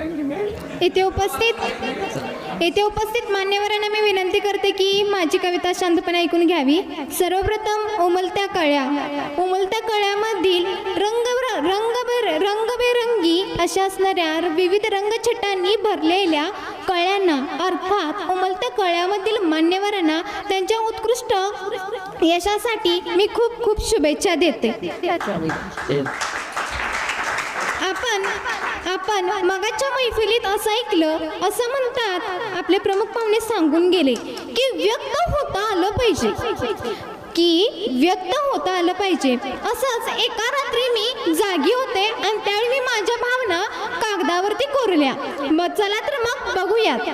येथे उपस्थित येथे उपस्थित मान्यवरांना मी विनंती करते की माझी कविता शांतपणे ऐकून घ्यावी. सर्वप्रथम उमलत्या कळ्या. उमलत्या कळ्यामधील रंग रंगबेर रंगबेरंगी अशा असणाऱ्या विविध रंगछटांनी भरलेल्या कळ्यांना अर्थात उमलत्या कळ्यामधील मान्यवरांना त्यांच्या उत्कृष्ट यशासाठी मी खूप खूप शुभेच्छा देते. आपण मगाच्या मैफिलीत असं ऐकलं असं म्हणतात आपले प्रमुख पाहुणे सांगून गेले की व्यक्त होता आलं पाहिजे. की व्यक्त होता आलं पाहिजे. असंच एका रात्री मी जागी होते आणि त्यावेळी मी माझ्या भावना कागदावरती कोरल्या. मग चला तर मग बघूयात.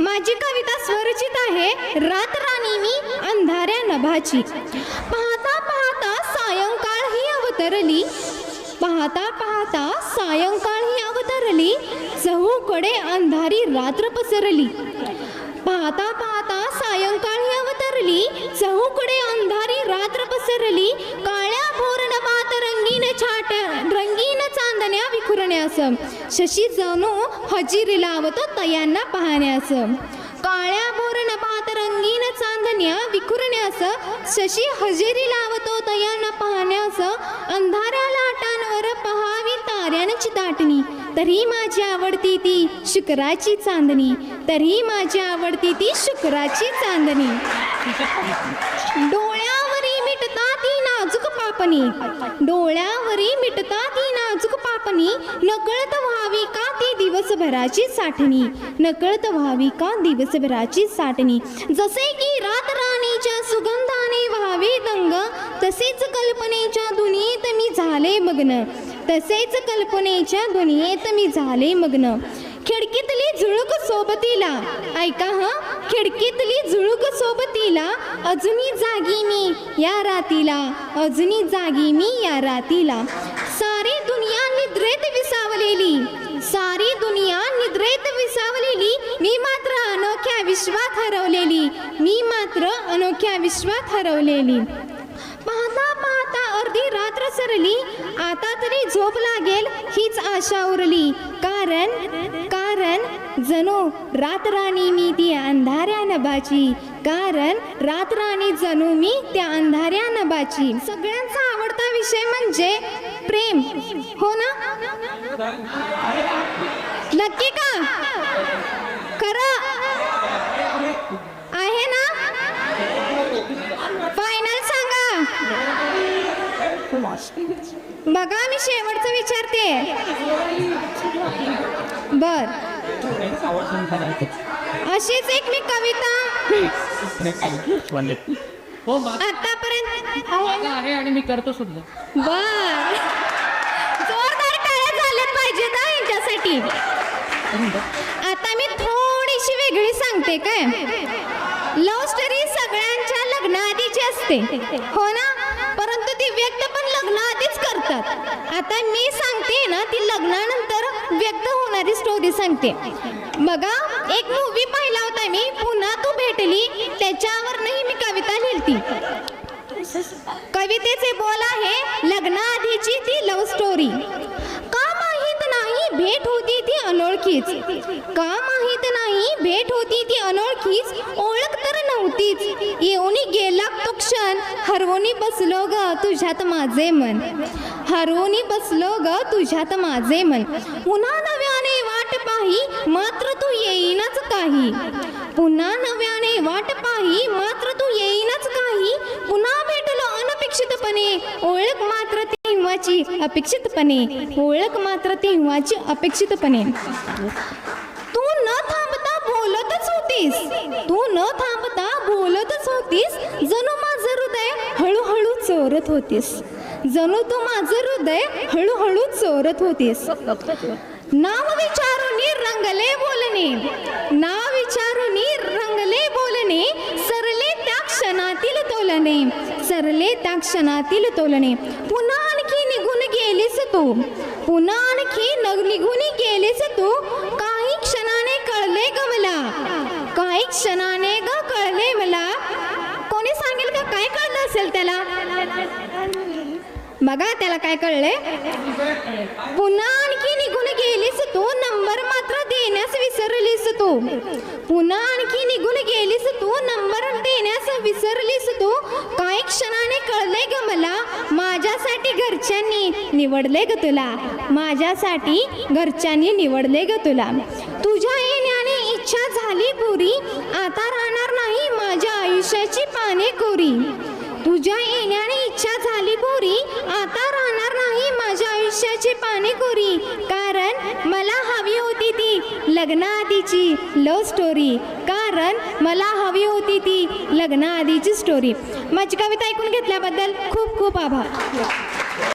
माझी कविता स्वरचित आहे रात राणी मी अंधाऱ्या नभाची. पाहता पाहता सायंकाळ ही अवतरली. पाहता पाहता सायंकाळ ही अवतरली चहूकडे अंधारी रात्र पसरली. पाहता पाहता सायंकाळ ही अवतरली चहूकडे अंधारी रात्र पसरली. काळ्या भोर पात रंगीन छाट रंगीन चांदण्या विखुरण्यास शशी जणू हजिरी लावतो तयांना पाहण्यास काळ्या भोरण पात रंगीन चांदण्या विखुरण्यास शशी हजेरी लावतो तयांना पाहण्यास ताटणी दाटणी तरी माझी आवडती ती शुक्राची चांदणी तरी माझी आवडती ती शुक्राची चांदणी. डोळ्यावरी मिटता ती नाजूक पापणी डोळ्यावरी मिटता ती नाजूक पापणी नकळत व्हावी का ती दिवसभराची साठणी नकळत व्हावी का दिवसभराची साठणी. जसे की रात राणीच्या सुगंधाने व्हावे दंग तसेच कल्पनेच्या दुनियेत मी झाले मग्न. तसेच कल्पनेच्या दुनियेत मी झाले मग्न. खिडकीतली झुळूक सोबतीला. ऐका ह खिडकीतली झुळूक सोबतीला. अजूनही जागी मी या रातीला. अजूनही जागी मी या रातीला. सारी दुनिया निद्रेत विसावलेली. सारी दुनिया निद्रेत विसावलेली. मी मात्र अनोख्या विश्वात हरवलेली. मी मात्र अनोख्या विश्वात हरवलेली. पाहता पाहता अर्धी रात्र सरली आता तरी झोप लागेल हीच आशा उरली. कारण कारण जणू रातराणी मी ती अंधाऱ्या नभाची. कारण रातराणी जणू मी त्या अंधाऱ्या नभाची. सगळ्यांचा आवडता विषय म्हणजे प्रेम. हो ना? नक्की का? खरं आहे ना फायनल सांगा बघा मी शेवटचं विचारते. बर. अशीच एक मी कविता. आतापर्यंत आहे आणि मी करतो सुद्धा बर. जोरदार टाळ्या झाल्या पाहिजे ना यांच्यासाठी. आता मी थोडीशी वेगळी सांगते काय? लव्ह स्टोरी सगळ्यांच्या लग्नाआधीची असते. हो ना? ती व्यक्त पण लग्नाआधीच करतात. आता मी सांगते ना ती लग्नानंतर व्यक्त होणारी स्टोरी सांगते. बघा एक मूवी पाहिला होता मी पुन्हा तू भेटली त्याच्यावर नाही मी कविता लिहिली कवितेचे बोल आहे लग्नाआधीची ती लव्ह स्टोरी का माहीत नाही भेट होती ती अनोळखीच. का माहीत नाही भेट होती ती अनोळखीच ओळख तर नव्हतीच. येऊनी गेला तो क्षण हरवूनी बसलो ग तुझ्यात माझे मन. हरवूनी बसलो ग तुझ्यात माझे मन. पुन्हा नव्याने वाट पाही मात्र तू येईनच काही. पुन्हा नव्याने वाट अपेक्षितपणे ओळख मात्र तेव्हाची अपेक्षितपणे. तू न थांबता बोलतच होतीस. तू न थांबता बोलतच होतीस. जणू माझं हृदय हळूहळू चोरत होतीस. जणू तू माझं हृदय हळूहळू चोरत होतीस. नाव विचारून रंगले बोलणे. नाव विचारून रंगले बोलणे. सरले त्या क्षणातील तोलणे. सरले त्या क्षणातील तोलणे. पुन्हा तू. पुन्हा आणखी न निघून गेलीस तू. काही क्षणाने कळले ग मला. काही क्षणाने ग कळले मला. कोणी सांगेल का? काय कळलं असेल त्याला? बघा त्याला काय कळले. पुन्हा आणखी निघून गेलीस तू. नंबर मात्र देण्यास विसरलीस तू. पुन्हा आणखी निघून गेलीस तू. नंबर देण्यास विसरलीस तू. काही क्षणाने कळले ग मला. निवडले ग तुला? माझ्यासाठी घरच्यांनी निवडले ग तुला. तुझ्या येण्याने इच्छा झाली पुरी आता राहणार नाही माझ्या आयुष्याची पाने कोरी. तुझ्या येण्याने इच्छा झाली पुरी आता राहणार नाही माझ्या आयुष्याची पाने कोरी. कारण मला हवी होती ती लग्नाआधीची लव्ह स्टोरी कारण मला हवी होती ती लग्नाआधीची स्टोरी माझी कविता ऐकून घेतल्याबद्दल खूप खूप आभार.